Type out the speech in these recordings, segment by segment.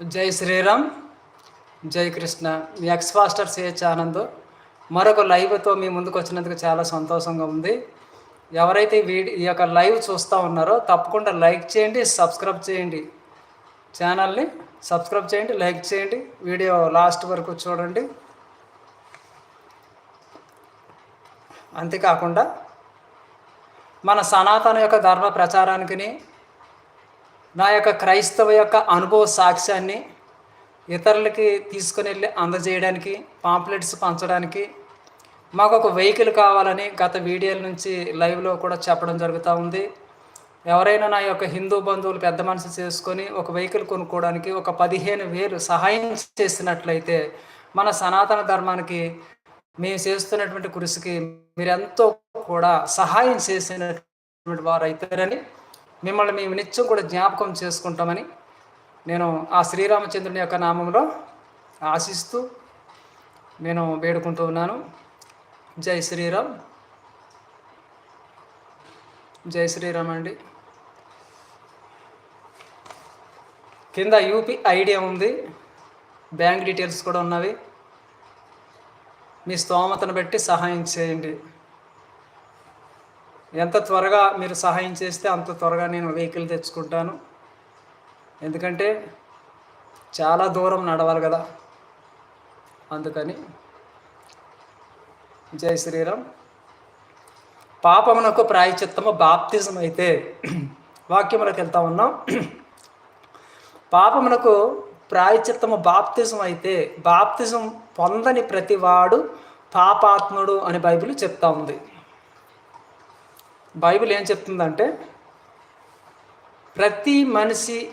జై శ్రీరామ్. జై కృష్ణ. మీ ఎక్స్ ఫాస్టర్ సిహెచ్ ఆనంద్. మరొక లైవ్తో మీ ముందుకు వచ్చినందుకు చాలా సంతోషంగా ఉంది. ఎవరైతే ఈ వీడియో ఈ యొక్క లైవ్ చూస్తూ ఉన్నారో తప్పకుండా లైక్ చేయండి సబ్స్క్రైబ్ చేయండి. ఛానల్ని సబ్స్క్రైబ్ చేయండి లైక్ చేయండి. వీడియో లాస్ట్ వరకు చూడండి. అంతేకాకుండా మన సనాతన యొక్క ధర్మ ప్రచారానికి నా యొక్క క్రైస్తవ యొక్క అనుభవ సాక్ష్యాన్ని ఇతరులకి తీసుకుని వెళ్ళి అందజేయడానికి పాంప్లెట్స్ పంచడానికి మాకు ఒక వెహికల్ కావాలని గత వీడియోల నుంచి లైవ్లో కూడా చెప్పడం జరుగుతూ ఉంది. ఎవరైనా నా యొక్క హిందూ బంధువులు పెద్ద మనసు చేసుకొని ఒక వెహికల్ కొనుక్కోవడానికి ఒక పదిహేను వేలు సహాయం చేసినట్లయితే మన సనాతన ధర్మానికి మేము చేస్తున్నటువంటి కృషికి మీరెంతో కూడా సహాయం చేసినటువంటి వారు అవుతారని మిమ్మల్ని మేము నిత్యం కూడా జ్ఞాపకం చేసుకుంటామని నేను ఆ శ్రీరామచంద్రుని యొక్క నామంలో ఆశిస్తూ నేను వేడుకుంటూ ఉన్నాను. జై శ్రీరామ్. జై శ్రీరామ్ అండి. కింద యూపీ ఐడియా ఉంది బ్యాంక్ డీటెయిల్స్ కూడా ఉన్నవి. మీ స్తోమతను బట్టి సహాయం చేయండి. ఎంత త్వరగా మీరు సహాయం చేస్తే అంత త్వరగా నేను వెహికల్ తెచ్చుకుంటాను. ఎందుకంటే చాలా దూరం నడవాలి కదా. అందుకని జై శ్రీరామ్. పాపమునకు ప్రాయచిత్తము బాప్తిజం అయితే వాక్యములకు వెళ్తా ఉన్నాం. పాపమునకు ప్రాయచిత్తము బాప్తిజం అయితే బాప్తిజం పొందని ప్రతివాడు పాపాత్ముడు అని బైబిల్ చెప్తా ఉంది. బైబిల్ ఏం చెప్తుందంటే ప్రతి మనిషి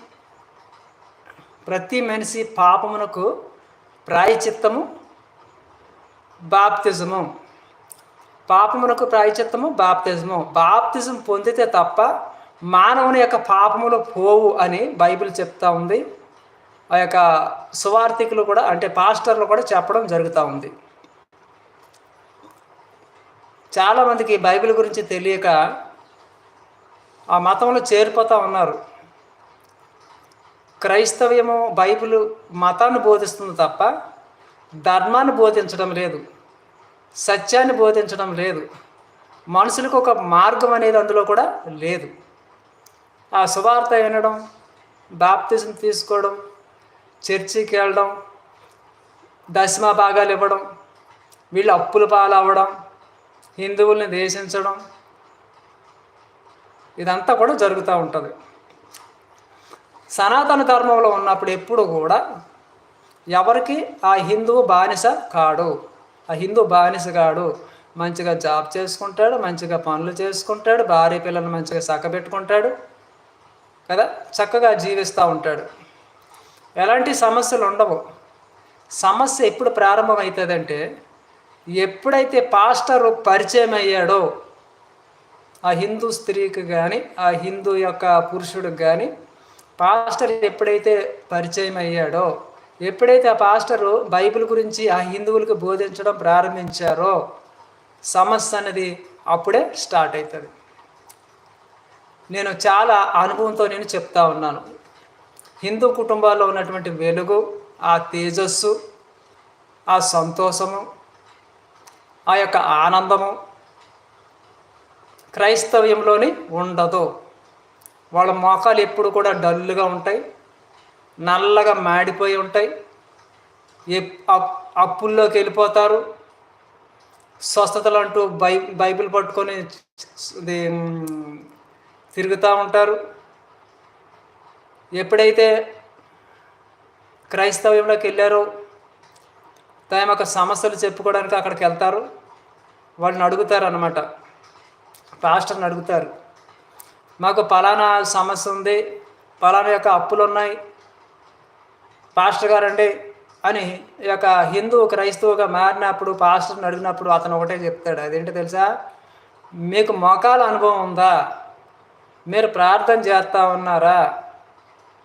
ప్రతి మనిషి పాపమునకు ప్రాయచిత్తము బాప్తిజము. పాపమునకు ప్రాయచిత్తము బాప్తిజము. బాప్తిజం పొందితే తప్ప మానవుని యొక్క పాపములు పోవు అని బైబిల్ చెప్తా ఉంది. ఆ యొక్క సువార్థికులు కూడా అంటే పాస్టర్లు కూడా చెప్పడం జరుగుతూ ఉంది. చాలామందికి బైబిల్ గురించి తెలియక ఆ మతంలో చేరిపోతూ ఉన్నారు. క్రైస్తవ్యము బైబిల్ మతాన్ని బోధిస్తుంది తప్ప ధర్మాన్ని బోధించడం లేదు. సత్యాన్ని బోధించడం లేదు. మనుషులకు ఒక మార్గం అనేది అందులో కూడా లేదు. ఆ సువార్త వినడం బాప్తిజం తీసుకోవడం చర్చికి వెళ్ళడం దశమ భాగాలు ఇవ్వడం వీళ్ళు అప్పుల పాలవ్వడం హిందువుల్ని దేశించడం ఇదంతా కూడా జరుగుతూ ఉంటుంది. సనాతన ధర్మంలో ఉన్నప్పుడు ఎప్పుడు కూడా ఎవరికి ఆ హిందువు బానిస కాడు. ఆ హిందూ బానిస కాడు మంచిగా జాబ్ చేసుకుంటాడు మంచిగా పనులు చేసుకుంటాడు భార్య పిల్లలు మంచిగా చక్కబెట్టుకుంటాడు కదా చక్కగా జీవిస్తూ ఉంటాడు. ఎలాంటి సమస్యలు ఉండవు. సమస్య ఎప్పుడు ప్రారంభమవుతుందంటే ఎప్పుడైతే పాస్టర్ పరిచయం అయ్యాడో ఆ హిందూ స్త్రీకి కానీ ఆ హిందూ యొక్క పురుషుడికి కానీ పాస్టర్ ఎప్పుడైతే పరిచయం అయ్యాడో ఎప్పుడైతే ఆ పాస్టరు బైబిల్ గురించి ఆ హిందువులకు బోధించడం ప్రారంభించారో సమస్య అనేది అప్పుడే స్టార్ట్ అవుతుంది నేను చాలా అనుభవంతో నేను చెప్తా ఉన్నాను. హిందూ కుటుంబాల్లో ఉన్నటువంటి వెలుగు ఆ తేజస్సు ఆ సంతోషము ఆ యొక్క ఆనందము క్రైస్తవ్యంలోని ఉండదు. వాళ్ళ మోకాలు ఎప్పుడు కూడా డల్లుగా ఉంటాయి నల్లగా మాడిపోయి ఉంటాయి. అప్పుల్లోకి వెళ్ళిపోతారు. స్వస్థతలు అంటూ బై బైబిల్ పట్టుకొని తిరుగుతూ ఉంటారు. ఎప్పుడైతే క్రైస్తవ్యంలోకి వెళ్ళారో తమ యొక్క సమస్యలు చెప్పుకోవడానికి అక్కడికి వెళ్తారు. వాళ్ళని అడుగుతారు అనమాట పాస్టర్ని అడుగుతారు. మాకు పలానా సమస్య ఉంది పలానా యొక్క అప్పులు ఉన్నాయి పాస్టర్ గారండి అని ఈ యొక్క హిందూ క్రైస్తవుగా మారినప్పుడు పాస్టర్ని అడిగినప్పుడు అతను ఒకటే చెప్తాడు. అదేంటో తెలుసా? మీకు మోకాల అనుభవం ఉందా? మీరు ప్రార్థన చేస్తూ ఉన్నారా?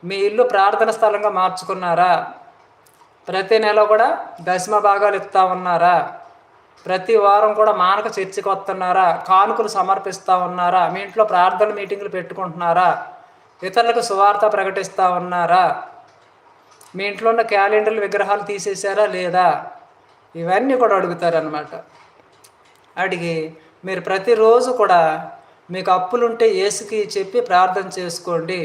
మీ ఇల్లు ప్రార్థన స్థలంగా మార్చుకున్నారా? ప్రతి నెల కూడా దశమ భాగాలు ఇస్తూ ఉన్నారా? ప్రతి వారం కూడా మానక చర్చికి వస్తున్నారా? కానుకలు సమర్పిస్తూ ఉన్నారా? మీ ఇంట్లో ప్రార్థన మీటింగులు పెట్టుకుంటున్నారా? ఇతరులకు సువార్త ప్రకటిస్తూ ఉన్నారా? మీ ఇంట్లో ఉన్న క్యాలెండర్లు విగ్రహాలు తీసేశారా లేదా? ఇవన్నీ కూడా అడుగుతారనమాట అడిగి మీరు ప్రతిరోజు కూడా మీకు అప్పులుంటే ఏసుకి చెప్పి ప్రార్థన చేసుకోండి.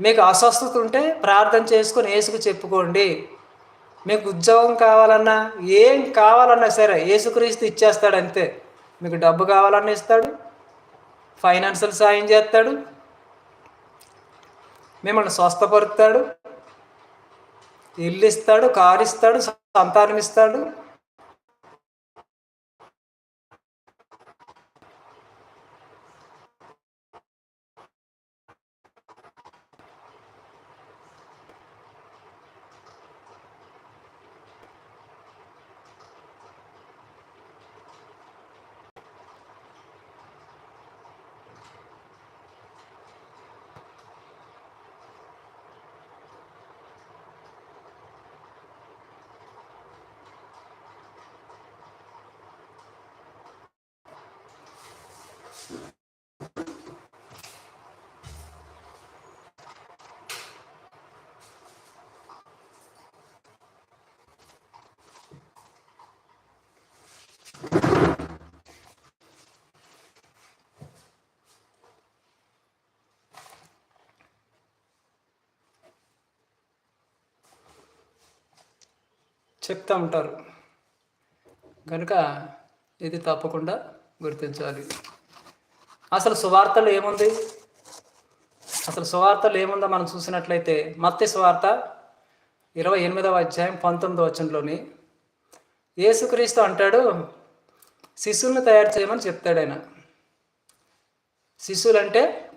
మీకు అస్వస్థత ఉంటే ప్రార్థన చేసుకొని ఏసుకు చెప్పుకోండి. మీకు ఉద్యోగం కావాలన్నా ఏం కావాలన్నా సరే యేసుక్రీస్తు ఇచ్చేస్తాడు అంతే. మీకు డబ్బు కావాలన్నా ఇస్తాడు ఫైనాన్షియల్ సాయం చేస్తాడు మిమ్మల్ని స్వస్థపరుస్తాడు ఇల్లు ఇస్తాడు కారు ఇస్తాడు సంతానం ఇస్తాడు చెప్తూ ఉంటారు. కనుక ఇది తప్పకుండా గుర్తించాలి. అసలు సువార్తలు ఏముంది? అసలు సువార్తలు ఏముందో మనం చూసినట్లయితే మత్తి సువార్త ఇరవై ఎనిమిదవ అధ్యాయం పంతొమ్మిదవ వచనంలోని యేసుక్రీస్తు అంటాడు శిశువులను తయారు చేయమని చెప్తాడు ఆయన. శిశువులంటే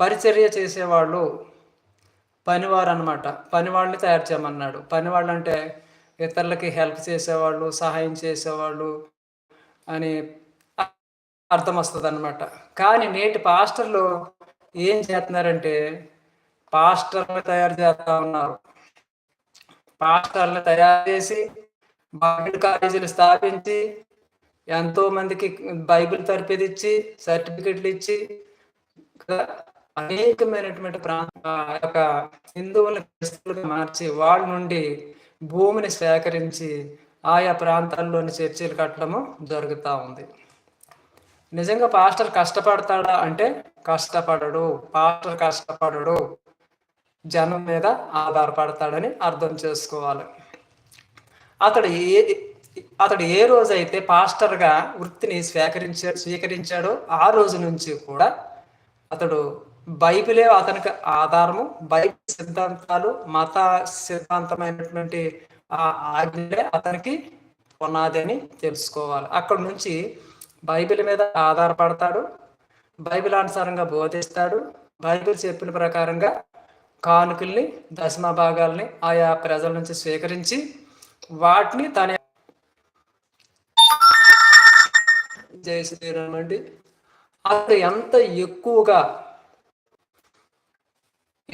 పరిచర్య చేసేవాళ్ళు పనివారు అనమాట పనివాళ్ళని తయారు చేయమన్నాడు. పనివాళ్ళు అంటే ఇతరులకి హెల్ప్ చేసేవాళ్ళు సహాయం చేసేవాళ్ళు అని అర్థం వస్తుంది అనమాట కానీ నేటి పాస్టర్లు ఏం చేస్తున్నారంటే పాస్టర్లు తయారు చేస్తా ఉన్నారు. పాస్టర్లు తయారు చేసి బైబిల్ కాలేజీలు స్థాపించి ఎంతో మందికి బైబిల్ ఇచ్చి సర్టిఫికెట్లు ఇచ్చి అనేకమైనటువంటి ప్రాంత యొక్క హిందువులను మార్చి వాళ్ళ నుండి భూమిని సేకరించి ఆయా ప్రాంతాల్లోని చర్చీలు కట్టడము జరుగుతూ ఉంది. నిజంగా పాస్టర్ కష్టపడతాడా అంటే కష్టపడడు పాస్టర్ కష్టపడడు జనం మీద ఆధారపడతాడని అర్థం చేసుకోవాలి. అతడు ఏ అతడు ఏ రోజైతే పాస్టర్గా వృత్తిని స్వీకరించా స్వీకరించాడో ఆ రోజు నుంచి కూడా అతడు బైబిలే అతనికి ఆధారము బైబిల్ సిద్ధాంతాలు మత సిద్ధాంతమైనటువంటి ఆ ఆజ్ఞలే అతనికి ఉన్నదని అని తెలుసుకోవాలి. అక్కడ నుంచి బైబిల్ మీద ఆధారపడతాడు బైబిల్ అనుసారంగా బోధిస్తాడు బైబిల్ చెప్పిన ప్రకారంగా కానుకల్ని దశమ భాగాల్ని ఆయా ప్రజల నుంచి స్వీకరించి వాటిని తన జయ శ్రీరామ్ అండి అతడు ఎంత ఎక్కువగా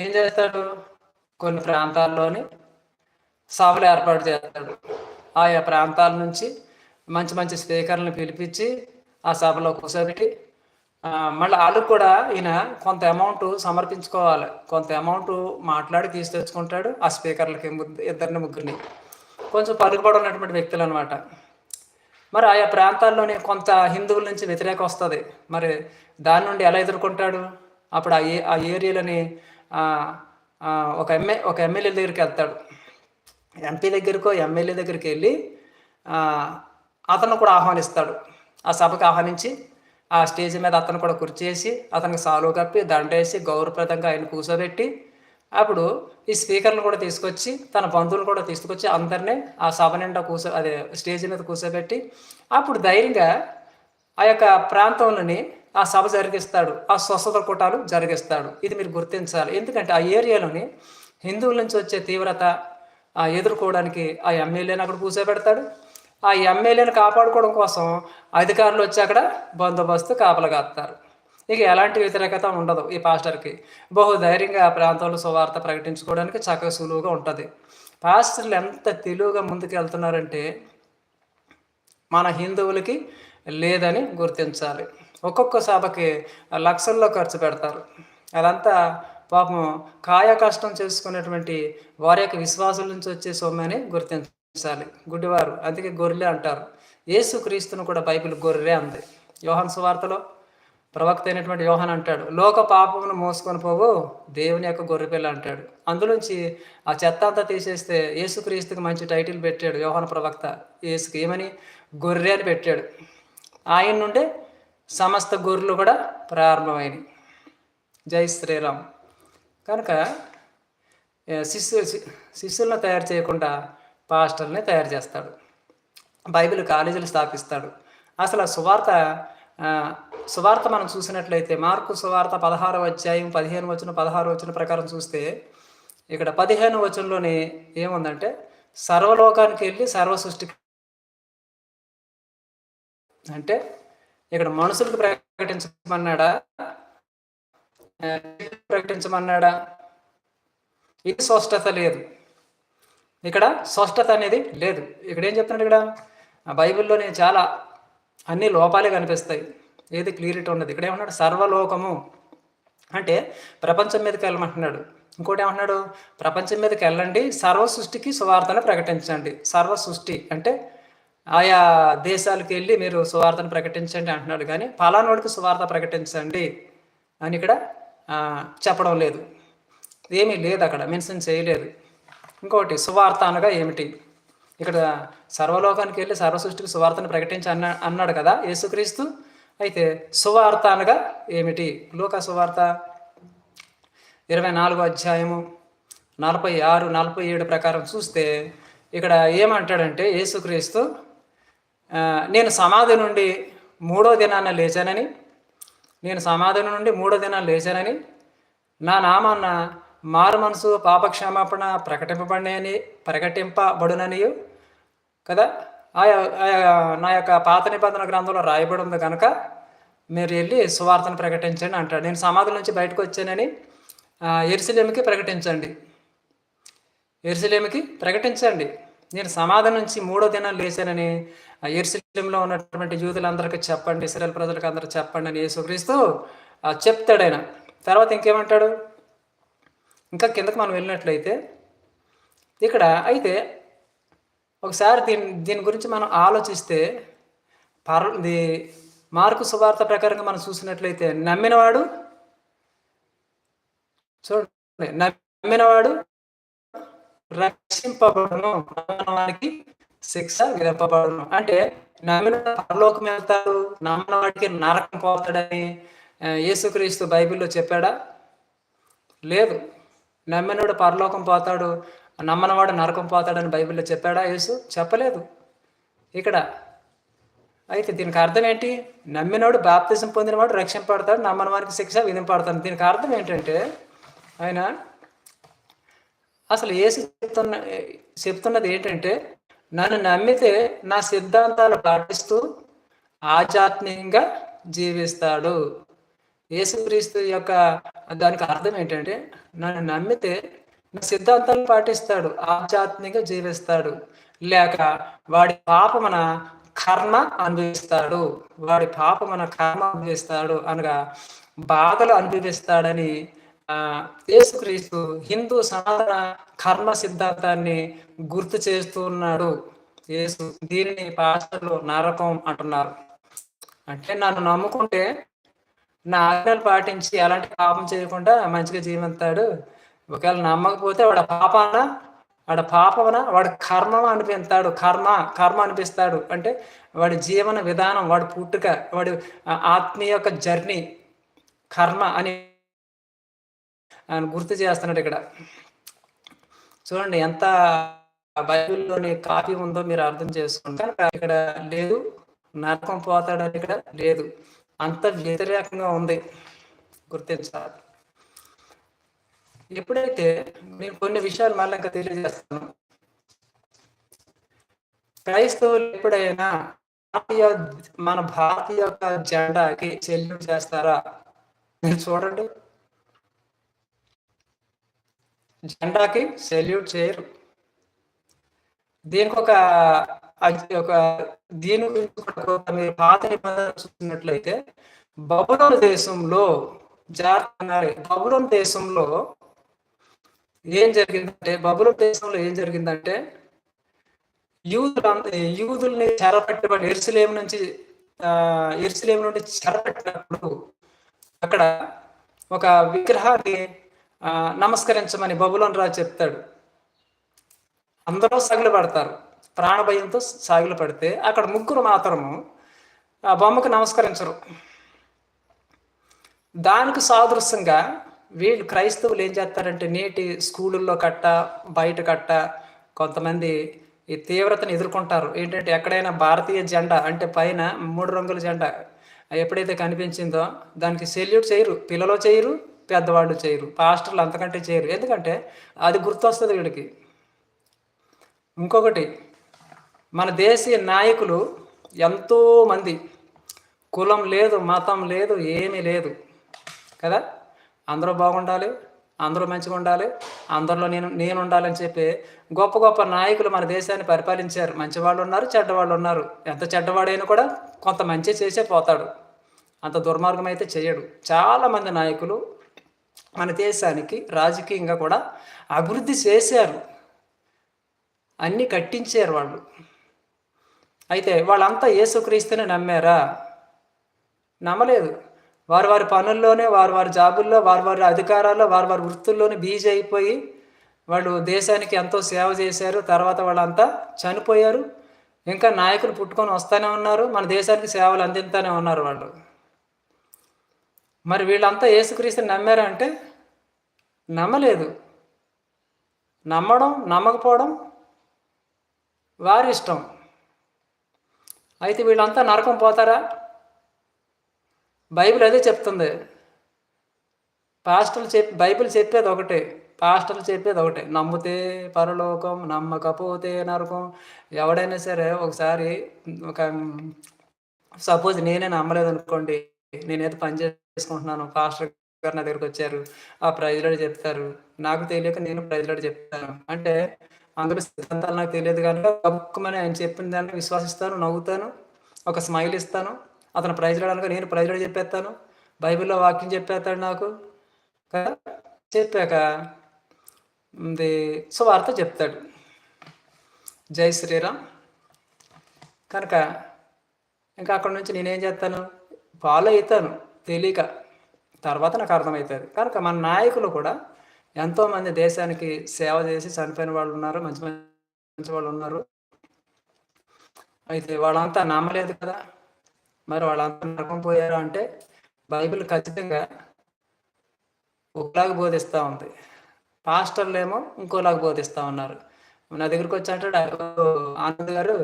ఏం చేస్తాడు? కొన్ని ప్రాంతాల్లోని సభలు ఏర్పాటు చేస్తాడు. ఆయా ప్రాంతాల నుంచి మంచి మంచి స్పీకర్లను పిలిపించి ఆ సభలో కూర్చోబెట్టి మళ్ళీ వాళ్ళు కూడా ఈయన కొంత అమౌంట్ సమర్పించుకోవాలి. కొంత అమౌంట్ మాట్లాడి తీసి తెచ్చుకుంటాడు ఆ స్పీకర్లకి ఇద్దరిని ముగ్గురిని. కొంచెం పలుకుబడి ఉన్నటువంటి వ్యక్తులు అనమాట మరి ఆయా ప్రాంతాల్లోనే కొంత హిందువుల నుంచి వ్యతిరేకం వస్తుంది. మరి దాని నుండి ఎలా ఎదుర్కొంటాడు? అప్పుడు ఆ ఏ ఆ ఏరియాలని ఒక ఎంఏ ఒక ఎమ్మెల్యే దగ్గరికి వెళ్తాడు. ఎంపీ దగ్గరకో ఎమ్మెల్యే దగ్గరికి వెళ్ళి అతను కూడా ఆహ్వానిస్తాడు. ఆ సభకు ఆహ్వానించి ఆ స్టేజ్ మీద అతను కూడా కుర్చేసి అతనికి సాలువ కప్పి దండేసి గౌరవప్రదంగా ఆయన కూర్చోబెట్టి అప్పుడు ఈ స్పీకర్ను కూడా తీసుకొచ్చి తన బంధువులను కూడా తీసుకొచ్చి అందరినీ ఆ సభ నిండా కూర్చో అదే స్టేజ్ మీద కూర్చోబెట్టి అప్పుడు ధైర్యంగా ఆ యొక్క ప్రాంతంలోని ఆ సభ జరిగిస్తాడు ఆ స్వస్థత కూటాలు జరిగిస్తాడు. ఇది మీరు గుర్తించాలి. ఎందుకంటే ఆ ఏరియాలోని హిందువుల నుంచి వచ్చే తీవ్రత ఎదుర్కోవడానికి ఆ ఎమ్మెల్యేని అక్కడ కూర్చోబెడతాడు. ఆ ఎమ్మెల్యేని కాపాడుకోవడం కోసం అధికారులు వచ్చి అక్కడ బందోబస్తు కాపలగాస్తారు ఇక ఎలాంటి వ్యతిరేకత ఉండదు ఈ పాస్టర్కి. బహు ధైర్యంగా ఆ ప్రాంతంలో సువార్త ప్రకటించుకోవడానికి చక్కగా సులువుగా ఉంటుంది. పాస్టర్లు ఎంత తెలివిగా ముందుకు వెళ్తున్నారంటే మన హిందువులకి లేదని గుర్తించాలి. ఒక్కొక్క సభకి లక్షల్లో ఖర్చు పెడతారు. అదంతా పాపం కాయ కష్టం చేసుకునేటువంటి వారి యొక్క విశ్వాసం నుంచి వచ్చే సొమ్మని గుర్తించాలి. గుడ్డివారు అందుకే గొర్రెలే అంటారు. యేసు క్రీస్తును కూడా బైబిల్ గొర్రె అంది. యోహన్ సువార్తలో ప్రవక్త అయినటువంటి యోహన్ అంటాడు లోక పాపమును మోసుకొని పోవు దేవుని యొక్క గొర్రెపిల్ల అంటాడు. అందులోంచి ఆ చెత్త అంతా తీసేస్తే యేసుక్రీస్తుకి మంచి టైటిల్ పెట్టాడు యోహన్ ప్రవక్త. యేసుకి ఏమని? గొర్రె అని పెట్టాడు. ఆయన నుండే సమస్త గొర్రెలు కూడా ప్రారంభమైనవి. జై శ్రీరామ్. కనుక శిష్యు శిష్యులను తయారు చేయకుండా పాస్టర్ని తయారు చేస్తాడు. బైబిల్ కాలేజీలు స్థాపిస్తాడు. అసలు సువార్త సువార్త మనం చూసినట్లయితే మార్కు సువార్త పదహారు అధ్యాయం పదిహేను వచ్చిన పదహారు వచ్చిన ప్రకారం చూస్తే ఇక్కడ పదిహేను వచనంలోనే ఏముందంటే సర్వలోకానికి వెళ్ళి సర్వ సృష్టి అంటే ఇక్కడ మనుషులకు ప్రకటించమన్నాడా? ప్రకటించమన్నాడా? ఇది స్పష్టత లేదు. ఇక్కడ స్పష్టత అనేది లేదు. ఇక్కడ ఏం చెప్తున్నాడు ఇక్కడ? బైబిల్లోనే చాలా అన్ని లోపాలే కనిపిస్తాయి. ఏది క్లియరిటీ ఉన్నది ఇక్కడ ఏమన్నాడు సర్వలోకము. అంటే ప్రపంచం మీదకి వెళ్ళమంటున్నాడు. ఇంకోటి ఏమంటున్నాడు? ప్రపంచం మీదకి వెళ్ళండి. సర్వ సృష్టికి సువార్తను ప్రకటించండి. సర్వ సృష్టి అంటే ఆయా దేశాలకు వెళ్ళి మీరు సువార్తను ప్రకటించండి అంటున్నాడు. కానీ పలానోడికి సువార్త ప్రకటించండి అని ఇక్కడ చెప్పడం లేదు. ఏమీ లేదు అక్కడ మెన్షన్ చేయలేదు. ఇంకోటి సువార్త అనగా ఏమిటి? ఇక్కడ సర్వలోకానికి వెళ్ళి సర్వసృష్టికి సువార్తను ప్రకటించి అన్న అన్నాడు కదా యేసుక్రీస్తు. అయితే సువార్త అనగా ఏమిటి? లోక సువార్త ఇరవై నాలుగో అధ్యాయము నలభై ఆరు నలభై ఏడు ప్రకారం చూస్తే ఇక్కడ ఏమంటాడంటే యేసుక్రీస్తు నేను సమాధి నుండి మూడో దినాన లేచానని నేను సమాధి నుండి మూడో దినాన లేచానని నా నామాన్న మారు మనసు పాపక్షమాపణ ప్రకటింపబడినని ప్రకటింపబడునని కదా? ఆయా నా యొక్క పాత నిబంధన గ్రంథంలో రాయబడి ఉంది కనుక మీరు వెళ్ళి సువార్తను ప్రకటించండి అంటాడు. నేను సమాధుల నుంచి బయటకు వచ్చానని ఎరిసిలేమికి ప్రకటించండి. ఎరిసిలేమికి ప్రకటించండి. నేను సమాధి నుంచి మూడో దినం లేచానని ఎరుసలంలో ఉన్నటువంటి యూతులందరికీ చెప్పండి ఇస్రాయల్ ప్రజలకు అందరూ చెప్పండి అని యేసుక్రీస్తు చెప్తాడు తర్వాత ఇంకేమంటాడు? ఇంకా కిందకు మనం వెళ్ళినట్లయితే ఇక్కడ అయితే ఒకసారి దీని దీని గురించి మనం ఆలోచిస్తే పర్ మార్కు సువార్త ప్రకారంగా మనం చూసినట్లయితే నమ్మినవాడు చూడండి నమ్మినవాడు రక్షింపబడను. వానికి శిక్ష విధింపబడును. అంటే నమ్మిన పరలోకం వెళ్తాడు. నమ్మిన వాడికి నరకం పోతాడని యేసుక్రీస్తు బైబిల్లో చెప్పాడా? లేదు. నమ్మినవాడు పరలోకం పోతాడు. నమ్మనవాడు నరకం పోతాడని బైబిల్లో చెప్పాడా యేసు? చెప్పలేదు. ఇక్కడ అయితే దీనికి అర్థం ఏంటి? నమ్మినవాడు బాప్తిజం పొందినవాడు రక్షింపడతాడు నమ్మని వారికి శిక్ష విధింపడతాడు దీనికి అర్థం ఏంటంటే ఆయన అసలు ఏసు చెప్తున్న చెప్తున్నది ఏంటంటే నన్ను నమ్మితే నా సిద్ధాంతాలు పాటిస్తూ ఆధ్యాత్మికంగా జీవిస్తాడు. యేసుక్రీస్తు యొక్క దానికి అర్థం ఏంటంటే నన్ను నమ్మితే నా సిద్ధాంతాలు పాటిస్తాడు ఆధ్యాత్మికంగా జీవిస్తాడు. లేక వాడి పాపమన కర్మ అనుభవిస్తాడు వాడి పాపమన కర్మ అనుభవిస్తాడు అనగా బాధలు అనుభవిస్తాడని యేసుక్రీస్తు హిందూ సనాతన కర్మ సిద్ధాంతాన్ని గుర్తు చేస్తూ ఉన్నాడు. యేసు దీనిని పాస్టర్లు నరకం అంటున్నారు. అంటే నన్ను నమ్ముకుంటే నా ఆజ్ఞలు పాటించి ఎలాంటి పాపం చేయకుండా మంచిగా జీవిస్తాడు ఒకవేళ నమ్మకపోతే వాడు పాపాన వాడు పాపమన వాడు కర్మ అనిపిస్తాడు. కర్మ కర్మ అనిపిస్తాడు. అంటే వాడి జీవన విధానం వాడి పుట్టుక వాడి ఆత్మీయ యొక్క జర్నీ కర్మ అని ఆయన గుర్తు చేస్తున్నాడు ఇక్కడ. చూడండి ఎంత బైబిల్లోని కాపీ ఉందో మీరు అర్థం చేసుకోండి. ఇక్కడ లేదు నరకం పోతాడని ఇక్కడ లేదు. అంత వ్యతిరేకంగా ఉంది గుర్తించాలి. ఎప్పుడైతే నేను కొన్ని విషయాలు మళ్ళీ ఇంకా తెలియజేస్తాను. క్రైస్తవులు ఎప్పుడైనా భారతీయ మన భారతీయ యొక్క జెండాకి చెల్లింపు చేస్తారా? మీరు చూడండి. జెండాకి సెల్యూట్ చేయరు. దీనికి ఒక ఒక దీని గురించి పాత నిబంధన చూసినట్లయితే బబులం దేశంలో జాగ్రత్త బబులం దేశంలో ఏం జరిగిందంటే బబులం దేశంలో ఏం జరిగిందంటే యూదులు యూదుల్ని చెరపట్టబడి ఎరుసలేం నుంచి ఎరుసలేం నుండి చెరపట్టినప్పుడు అక్కడ ఒక విగ్రహాన్ని నమస్కరించమని బబులోన్ రాజు చెప్తాడు. అందరూ సగులు పడతారు. ప్రాణభయంతో సాగిలు పడితే అక్కడ ముగ్గురు మాత్రము ఆ బొమ్మకు నమస్కరించరు. దానికి సాదృశ్యంగా వీళ్ళు క్రైస్తవులు ఏం చేస్తారంటే నేటి స్కూళ్ళల్లో కట్ట బయట కట్ట కొంతమంది ఈ తీవ్రతను ఎదుర్కొంటారు. ఏంటంటే ఎక్కడైనా భారతీయ జెండా అంటే పైన మూడు రంగుల జెండా ఎప్పుడైతే కనిపించిందో దానికి సెల్యూట్ చేయరు పిల్లలు చేయరు పెద్దవాళ్ళు చేయరు పాస్టర్లు అంతకంటే చేయరు. ఎందుకంటే అది గుర్తొస్తుంది వీడికి. ఇంకొకటి మన దేశీయ నాయకులు ఎంతోమంది కులం లేదు మతం లేదు ఏమీ లేదు. కదా? అందరూ బాగుండాలి అందరూ మంచిగా ఉండాలి అందరిలో నేను నేను ఉండాలని చెప్పి గొప్ప గొప్ప నాయకులు మన దేశాన్ని పరిపాలించారు. మంచివాళ్ళు ఉన్నారు చెడ్డవాళ్ళు ఉన్నారు. ఎంత చెడ్డవాడైనా కూడా కొంత మంచి చేసే పోతాడు. అంత దుర్మార్గం అయితే చేయడు. చాలామంది నాయకులు మన దేశానికి రాజకీయంగా కూడా అభివృద్ధి చేశారు. అన్నీ కట్టించారు వాళ్ళు. అయితే వాళ్ళంతా ఏసుక్రీస్తునే నమ్మారా? నమ్మలేదు. వారి వారి పనుల్లోనే వారి వారి జాబుల్లో వారి వారి అధికారాల్లో వారి వారి వృత్తుల్లోనే బీజీ అయిపోయి వాళ్ళు దేశానికి ఎంతో సేవ చేశారు. తర్వాత వాళ్ళంతా చనిపోయారు. ఇంకా నాయకులు పుట్టుకొని వస్తూనే ఉన్నారు. మన దేశానికి సేవలు అందిస్తూనే ఉన్నారు వాళ్ళు. మరి వీళ్ళంతా ఏసుక్రీస్తుని నమ్మారా అంటే నమ్మలేదు. నమ్మడం నమ్మకపోవడం వారి ఇష్టం అయితే వీళ్ళంతా నరకం పోతారా? బైబిల్ అదే చెప్తుంది. పాస్టర్లు చెప్పి బైబిల్ చెప్పేది ఒకటే. పాస్టర్లు చెప్పేది ఒకటే. నమ్మితే పరలోకం నమ్మకపోతే నరకం. ఎవడైనా సరే ఒకసారి ఒక సపోజ్ నేనే నమ్మలేదు అనుకోండి నేనైతే పని చేసుకుంటున్నాను పాస్టర్ గారు నా దగ్గరకు వచ్చారు. ఆ ప్రైజ్లో చెప్తారు. నాకు తెలియక నేను ప్రైజ్లో చెప్తాను. అంటే అందులో సిద్ధాంతాలు నాకు తెలియదు కనుక గబుక్కుమని ఆయన చెప్పిన దాన్ని విశ్వాసిస్తాను నవ్వుతాను ఒక స్మైల్ ఇస్తాను. అతను ప్రైజ్ రావడానికి నేను ప్రైజ్ రాడు చెప్పేస్తాను. బైబిల్లో వాక్యం చెప్పేస్తాడు నాకు. కదా చెప్పాక ఇది సువార్త చెప్తాడు. జై శ్రీరామ్. కనుక ఇంకా అక్కడ నుంచి నేనేం చేస్తాను? ఫాలో అవుతాను. తెలియక. తర్వాత నాకు అర్థమవుతుంది. కనుక మన నాయకులు కూడా ఎంతోమంది దేశానికి సేవ చేసి చనిపోయిన వాళ్ళు ఉన్నారు మంచి మంచి వాళ్ళు ఉన్నారు. అయితే వాళ్ళంతా నమ్మలేదు కదా. మరి వాళ్ళంతా నరకం పోయారు అంటే బైబిల్ ఖచ్చితంగా ఒకలాగా బోధిస్తూ ఉంది. పాస్టర్లు ఏమో ఇంకోలాగా బోధిస్తూ ఉన్నారు. నా దగ్గరికి వచ్చి అంటాడు ఆనంద్ గారు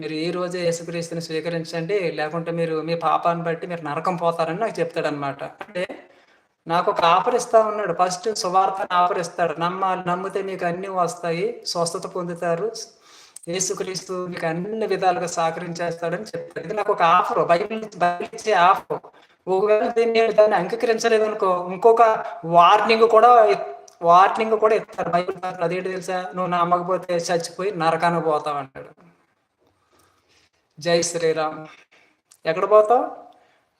మీరు ఈ రోజే యేసుక్రీస్తుని స్వీకరించండి లేకుంటే మీరు మీ పాపాన్ని బట్టి మీరు నరకం పోతారని నాకు చెప్తాడనమాట అంటే నాకు ఒక ఆఫర్ ఇస్తా ఉన్నాడు. ఫస్ట్ సువార్తను ఆఫర్ ఇస్తాడు. నమ్మాలి నమ్మితే మీకు అన్ని వస్తాయి. స్వస్థత పొందుతారు. యేసుక్రీస్తు మీకు అన్ని విధాలుగా సహకరించేస్తాడని చెప్తాడు. ఇది నాకు ఒక ఆఫర్. బైబిల్ బైబిల్ ఇచ్చే ఆఫర్. ఒకవేళ దీన్ని దాన్ని అంగీకరించలేదు అనుకో ఇంకొక వార్నింగ్ కూడా వార్నింగ్ కూడా ఇస్తారు. బైబిల్ అదేంటి తెలుసా? నువ్వు నమ్మకపోతే చచ్చిపోయి నరకానికి పోతావు అంటాడు. జై శ్రీరామ్. ఎక్కడ పోతావు?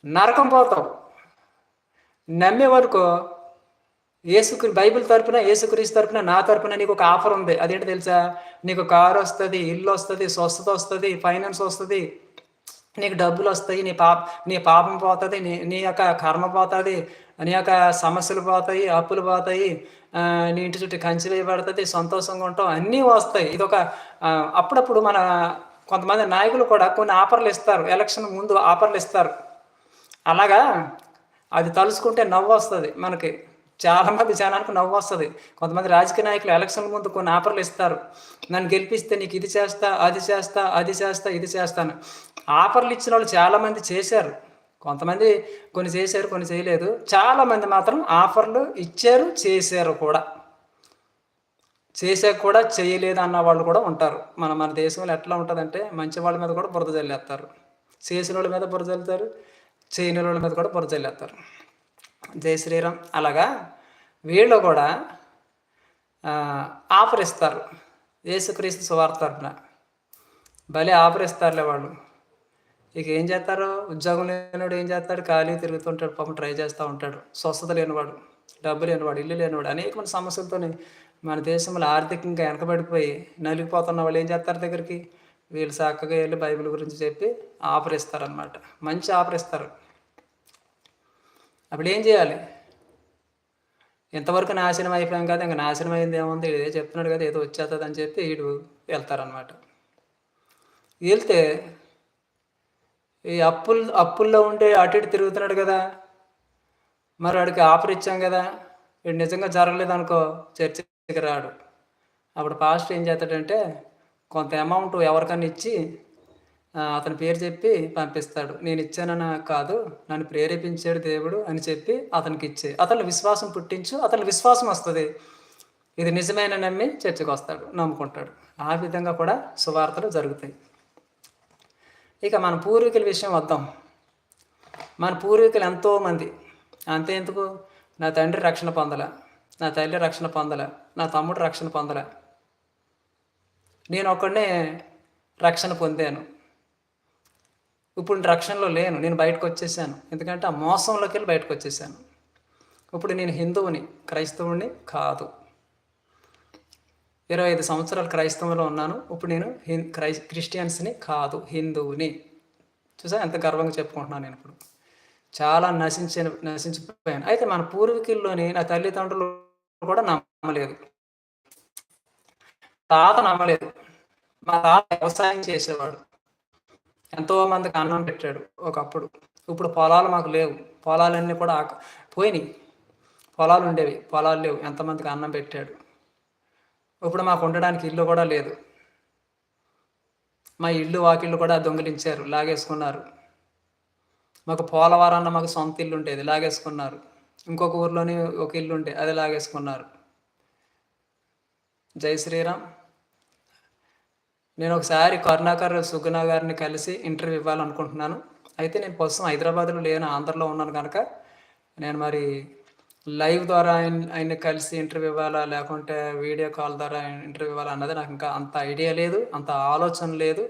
నరకం పోతావు. నమ్మే వరకు ఏసుకు బైబిల్ తరపున ఏసుక్రీస్తు తరపున నా తరపున నీకు ఒక ఆఫర్ ఉంది. అదేంటి తెలుసా? నీకు కారు వస్తుంది ఇల్లు వస్తుంది స్వస్థత వస్తుంది ఫైనాన్స్ వస్తుంది. నీకు డబ్బులు వస్తాయి నీ పాప నీ పాపం పోతుంది నీ నీ యొక్క కర్మ పోతుంది నీ యొక్క సమస్యలు పోతాయి అప్పులు పోతాయి నీ ఇంటి చుట్టూ కంచి వేయబడుతుంది సంతోషంగా ఉంటావు అన్నీ వస్తాయి. ఇది ఒక అప్పుడప్పుడు మన కొంతమంది నాయకులు కూడా కొన్ని ఆఫర్లు ఇస్తారు. ఎలక్షన్ ముందు ఆఫర్లు ఇస్తారు. అలాగా? అది తలుచుకుంటే నవ్వు వస్తుంది మనకి. చాలామంది జనానికి నవ్వు వస్తుంది. కొంతమంది రాజకీయ నాయకులు ఎలక్షన్ ముందు కొన్ని ఆఫర్లు ఇస్తారు. నన్ను గెలిపిస్తే నీకు ఇది చేస్తా అది చేస్తా అది చేస్తా ఇది చేస్తాను ఆఫర్లు ఇచ్చిన వాళ్ళు చాలామంది చేశారు. కొంతమంది కొన్ని చేశారు కొన్ని చేయలేదు. చాలామంది మాత్రం ఆఫర్లు ఇచ్చారు చేశారు కూడా. చేసాక కూడా చేయలేదు అన్న వాళ్ళు కూడా ఉంటారు. మన మన దేశంలో ఎట్లా ఉంటుందంటే మంచి వాళ్ళ మీద కూడా బురద జల్లేస్తారు. చేసిన వాళ్ళ మీద బురద జల్లుతారు చేయని వాళ్ళ మీద కూడా బురద జల్లేస్తారు. జై శ్రీరామ్. అలాగా వీళ్ళు కూడా ఆఫర్ ఇస్తారు యేసుక్రీస్తు సువార్త తరపున. భలే ఆఫర్ ఇస్తారులే వాళ్ళు. ఇక ఏం చేస్తారు? ఉద్యోగం లేనివాడు ఏం చేస్తాడు? ఖాళీ తిరుగుతుంటాడు పాపం ట్రై చేస్తూ ఉంటాడు. స్వస్థత లేనివాడు డబ్బు లేనివాడు ఇల్లు లేనివాడు అనేకమైన సమస్యలతోనే మన దేశంలో ఆర్థికంగా వెనకబడిపోయి నలిగిపోతున్న వాళ్ళు ఏం చేస్తారు దగ్గరికి? వీళ్ళు చక్కగా వెళ్ళి బైబిల్ గురించి చెప్పి ఆఫర్ ఇస్తారనమాట మంచి ఆఫర్ ఇస్తారు అప్పుడు ఏం చేయాలి? ఎంతవరకు నాశనం అయిపోయాం కదా ఇంకా నాశనం అయింది ఏముంది? ఇదే చెప్తున్నాడు కదా ఏదో వచ్చేస్తుంది అని చెప్పి వీడు వెళ్తారనమాట వెళ్తే ఈ అప్పులు అప్పుల్లో ఉంటే అటు ఇటు తిరుగుతున్నాడు కదా మరి వాడికి ఆఫర్ ఇచ్చాం కదా వీడు నిజంగా జరగలేదు అనుకో దగ్గర రాడు. అప్పుడు పాస్టర్ ఏం చేస్తాడంటే కొంత అమౌంట్ ఎవరికన్నా ఇచ్చి అతని పేరు చెప్పి పంపిస్తాడు. నేను ఇచ్చానని కాదు నన్ను ప్రేరేపించాడు దేవుడు అని చెప్పి అతనికి ఇచ్చే. అతను విశ్వాసం పుట్టించు అతని విశ్వాసం వస్తుంది. ఇది నిజమైన నమ్మి చర్చకు వస్తాడు నమ్ముకుంటాడు. ఆ విధంగా కూడా సువార్తలు జరుగుతాయి. ఇక మన పూర్వీకుల విషయం వద్దాం. మన పూర్వీకులు ఎంతోమంది అంతే ఎందుకు నా తండ్రి రక్షణ పొందల నా తల్లి రక్షణ పొందల నా తమ్ముడు రక్షణ పొందలే. నేను ఒక్కడనే రక్షణ పొందాను. ఇప్పుడు రక్షణలో లేను నేను బయటకు వచ్చేసాను ఎందుకంటే ఆ మోసంలోకి వెళ్ళి బయటకు వచ్చేసాను ఇప్పుడు నేను హిందువుని క్రైస్తవుని కాదు. ఇరవై ఐదు సంవత్సరాలు క్రైస్తవంలో ఉన్నాను. ఇప్పుడు నేను హిన్ క్రై క్రిస్టియన్స్ని కాదు హిందువుని. చూసా? ఎంత గర్వంగా చెప్పుకుంటున్నాను నేను ఇప్పుడు. చాలా నశించిన నశించిపోయాను. అయితే మన పూర్వీకుల్లోని నా తల్లిదండ్రులు కూడా నా నమ్మలేదు. తాత నమ్మలేదు. మా తాత వ్యవసాయం చేసేవాడు. ఎంతో మందికి అన్నం పెట్టాడు ఒకప్పుడు. ఇప్పుడు పొలాలు మాకు లేవు. పొలాలన్నీ కూడా పోయినాయి. పొలాలు ఉండేవి. పొలాలు లేవు. ఎంతమందికి అన్నం పెట్టాడు. ఇప్పుడు మాకు ఉండడానికి ఇల్లు కూడా లేదు. మా ఇల్లు వాకిళ్ళు కూడా దొంగిలించారు. లాగేసుకున్నారు. మాకు పోలవరాన్న మాకు సొంత ఇల్లు ఉండేది. లాగేసుకున్నారు. ఇంకొక ఊర్లోని ఒక ఇల్లు ఉంటే అది లాగేసుకున్నారు. జై శ్రీరామ్. నేను ఒకసారి కరుణాకర్ సుగుణ గారిని కలిసి ఇంటర్వ్యూ ఇవ్వాలనుకుంటున్నాను. అయితే నేను ప్రస్తుతం హైదరాబాద్లో లేను ఆంధ్రలో ఉన్నాను కనుక. నేను మరి లైవ్ ద్వారా ఆయన ఆయన్ని కలిసి ఇంటర్వ్యూ ఇవ్వాలా లేకుంటే వీడియో కాల్ ద్వారా ఇంటర్వ్యూ ఇవ్వాలా అన్నది నాకు ఇంకా అంత ఐడియా లేదు అంత ఆలోచన లేదు.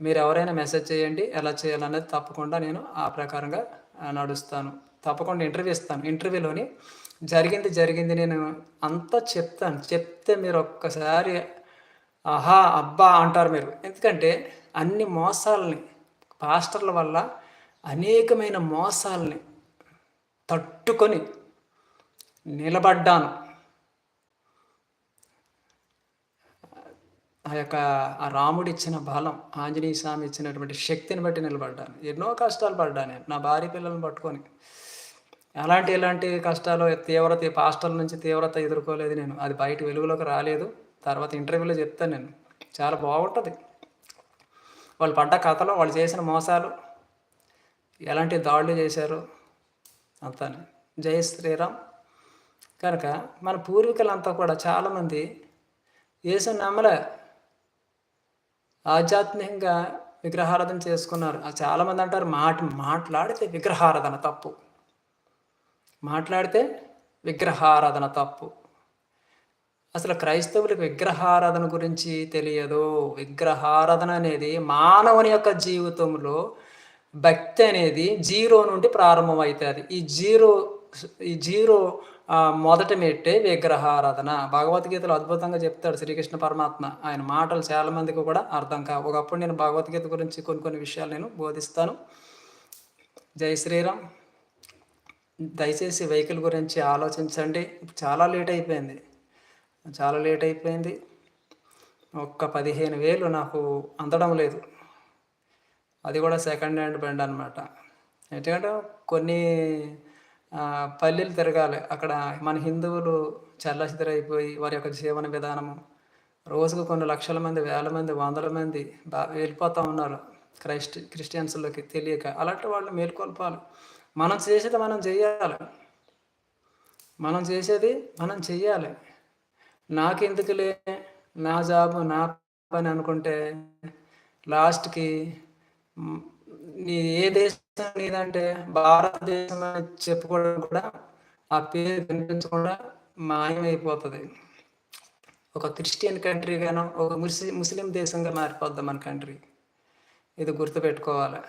మీరు ఎవరైనా మెసేజ్ చేయండి ఎలా చేయాలనేది తప్పకుండా నేను ఆ ప్రకారంగా నడుస్తాను. తప్పకుండా ఇంటర్వ్యూ ఇస్తాను. ఇంటర్వ్యూలోని జరిగింది జరిగింది. నేను అంతా చెప్తాను. చెప్తే మీరు ఒక్కసారి ఆహా అబ్బా అంటారు మీరు. ఎందుకంటే అన్ని మోసాలని పాస్టర్ల వల్ల అనేకమైన మోసాలని తట్టుకొని నిలబడ్డాను. ఆ యొక్క ఆ రాముడు ఇచ్చిన బలం ఆంజనేయ స్వామి ఇచ్చినటువంటి శక్తిని బట్టి నిలబడ్డాను. ఎన్నో కష్టాలు పడ్డాను నేను నా భార్య పిల్లల్ని పట్టుకొని. ఎలాంటి ఎలాంటి కష్టాలు తీవ్రత పాస్టల్ నుంచి తీవ్రత ఎదుర్కోలేదు నేను. అది బయట వెలుగులోకి రాలేదు. తర్వాత ఇంటర్వ్యూలో చెప్తాను నేను. చాలా బాగుంటుంది. వాళ్ళు పడ్డ కథలు వాళ్ళు చేసిన మోసాలు ఎలాంటి దాడులు చేశారు అంతా జై శ్రీరామ్. కనుక మన పూర్వీకులంతా కూడా చాలామంది వేసిన నమ్మలే ఆధ్యాత్మికంగా విగ్రహారాధన చేసుకున్నారు. చాలామంది అంటారు మాట మాట్లాడితే విగ్రహారాధన తప్పు. మాట్లాడితే విగ్రహారాధన తప్పు. అసలు క్రైస్తవులకు విగ్రహారాధన గురించి తెలియదు. విగ్రహారాధన అనేది మానవుని యొక్క జీవితంలో భక్తి అనేది జీరో నుండి ప్రారంభమవుతుంది. ఈ జీరో ఈ జీరో మొదట మెట్టే విగ్రహారాధన. భగవద్గీతలో అద్భుతంగా చెప్తాడు శ్రీకృష్ణ పరమాత్మ. ఆయన మాటలు చాలామందికి కూడా అర్థం కావు. ఒకప్పుడు నేను భగవద్గీత గురించి కొన్ని కొన్ని విషయాలు నేను బోధిస్తాను. జై శ్రీరామ్. దయచేసి వెహికల్ గురించి ఆలోచించండి. చాలా లేట్ అయిపోయింది. చాలా లేట్ అయిపోయింది. ఒక్క పదిహేను వేలు నాకు అందడం లేదు. అది కూడా సెకండ్ హ్యాండ్ బండి అనమాట ఎందుకంటే కొన్ని పల్లెలు తిరగాలి. అక్కడ మన హిందువులు చల్లసిద్దరైపోయి వారి యొక్క జీవన విధానము. రోజుకు కొన్ని లక్షల మంది వేల మంది వందల మంది బా వెళ్ళిపోతూ ఉన్నారు. క్రైస్ట్ క్రిస్టియన్స్లోకి తెలియక. అలాంటి వాళ్ళు మేల్కొల్పాలి. మనం చేసేది మనం చేయాలి. మనం చేసేది మనం చెయ్యాలి నాకెందుకులే? నా జాబ్ నా పని అనుకుంటే లాస్ట్కి నీ ఏ దేశం నీదంటే భారతదేశం అని చెప్పుకోవడం కూడా ఆ పేరు కనిపించకుండా మాయమైపోతుంది. ఒక క్రిస్టియన్ కంట్రీగానో ఒక ముస్లిం ముస్లిం దేశంగా మారిపోద్దాం మన కంట్రీ. ఇది గుర్తుపెట్టుకోవాలి.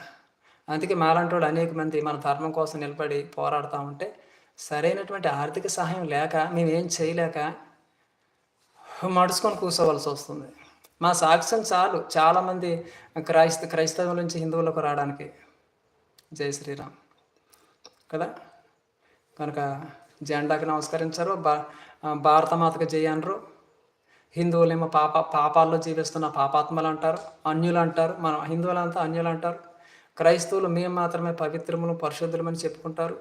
అందుకే మాలాంటి అనేక మంది మన ధర్మం కోసం నిలబడి పోరాడుతూ ఉంటే సరైనటువంటి ఆర్థిక సహాయం లేక మేము ఏం చేయలేక మడుచుకొని కూర్చోవలసి వస్తుంది. మా సాక్ష్యం చాలు. చాలామంది క్రైస్త క్రైస్తవుల నుంచి హిందువులకు రావడానికి. జై శ్రీరామ్. కదా? కనుక జెండాకి నమస్కరించరు. భా భారతమాతకు జై అనరు. హిందువులేమో పాప పాపాల్లో జీవిస్తున్న పాపాత్మలు అంటారు అన్యులు అంటారు మన హిందువులంతా అన్యులు అంటారు క్రైస్తవులు మేము మాత్రమే పవిత్రములు పరిశుద్ధులమని చెప్పుకుంటారు.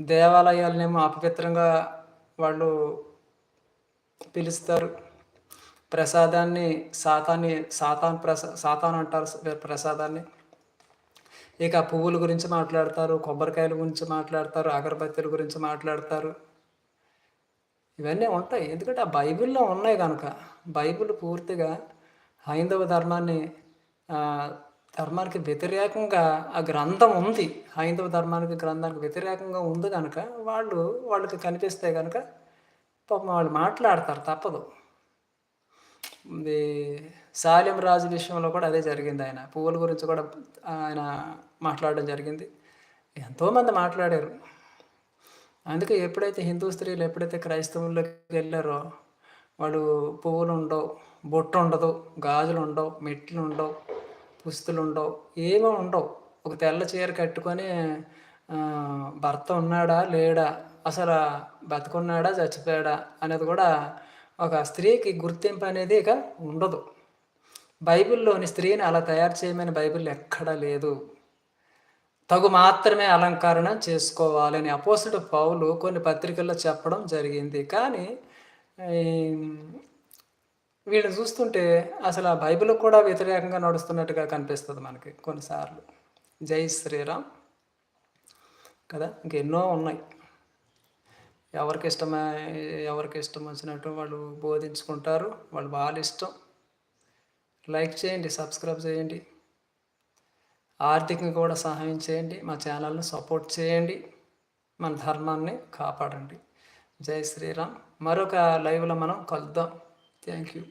దేవాలయాలనేమో అపవిత్రంగా వాళ్ళు పిలుస్తారు. ప్రసాదాన్ని సాతాన్ని సాతాన్ ప్రసా సాతాన్ అంటారు ప్రసాదాన్ని. ఇక పువ్వుల గురించి మాట్లాడతారు కొబ్బరికాయల గురించి మాట్లాడతారు అగరబత్తీల గురించి మాట్లాడతారు. ఇవన్నీ ఉంటాయి. ఎందుకంటే ఆ బైబిల్లో ఉన్నాయి కనుక బైబిల్ పూర్తిగా హైందవ ధర్మాన్ని ధర్మానికి వ్యతిరేకంగా ఆ గ్రంథం ఉంది. హైందవ ధర్మానికి గ్రంథానికి వ్యతిరేకంగా ఉంది కనుక వాళ్ళు వాళ్ళకి కనిపిస్తే కనుక పాపం వాళ్ళు మాట్లాడతారు తప్పదు. ఇది సాలిం రాజు విషయంలో కూడా అదే జరిగింది ఆయన. పువ్వుల గురించి కూడా ఆయన మాట్లాడడం జరిగింది. ఎంతోమంది మాట్లాడారు. అందుకే ఎప్పుడైతే హిందూ స్త్రీలు ఎప్పుడైతే క్రైస్తవుల్లోకి వెళ్ళారో వాళ్ళు పువ్వులు ఉండవు బొట్టు ఉండదు గాజులు ఉండవు మెట్లు ఉండవు పుస్తులు ఉండవు ఏమీ ఉండవు. ఒక తెల్ల చీర కట్టుకొని భర్త ఉన్నాడా? లేడా? అసలు బతుకున్నాడా? చచ్చిపోయాడా? అనేది కూడా ఒక స్త్రీకి గుర్తింపు అనేది ఇక ఉండదు. బైబిల్లోని స్త్రీని అలా తయారు చేయమని బైబిల్ ఎక్కడా లేదు. తగు మాత్రమే అలంకరణ చేసుకోవాలని అపోసుడు పౌలు కొన్ని పత్రికల్లో చెప్పడం జరిగింది. కానీ వీళ్ళు చూస్తుంటే అసలు ఆ బైబిల్ కూడా వ్యతిరేకంగా నడుస్తున్నట్టుగా కనిపిస్తుంది మనకి కొన్నిసార్లు. జై శ్రీరామ్. కదా? ఇంకెన్నో ఉన్నాయి. ఎవరికి ఇష్టమై ఎవరికి ఇష్టం వచ్చినట్టు వాళ్ళు బోధించుకుంటారు వాళ్ళు వాళ్ళ ఇష్టం. లైక్ చేయండి సబ్స్క్రైబ్ చేయండి. ఆర్థికంగా కూడా సహాయం చేయండి మా ఛానల్ని సపోర్ట్ చేయండి మన ధర్మాన్ని కాపాడండి. జై శ్రీరామ్. మరొక లైవ్లో మనం కలుద్దాం. Thank you.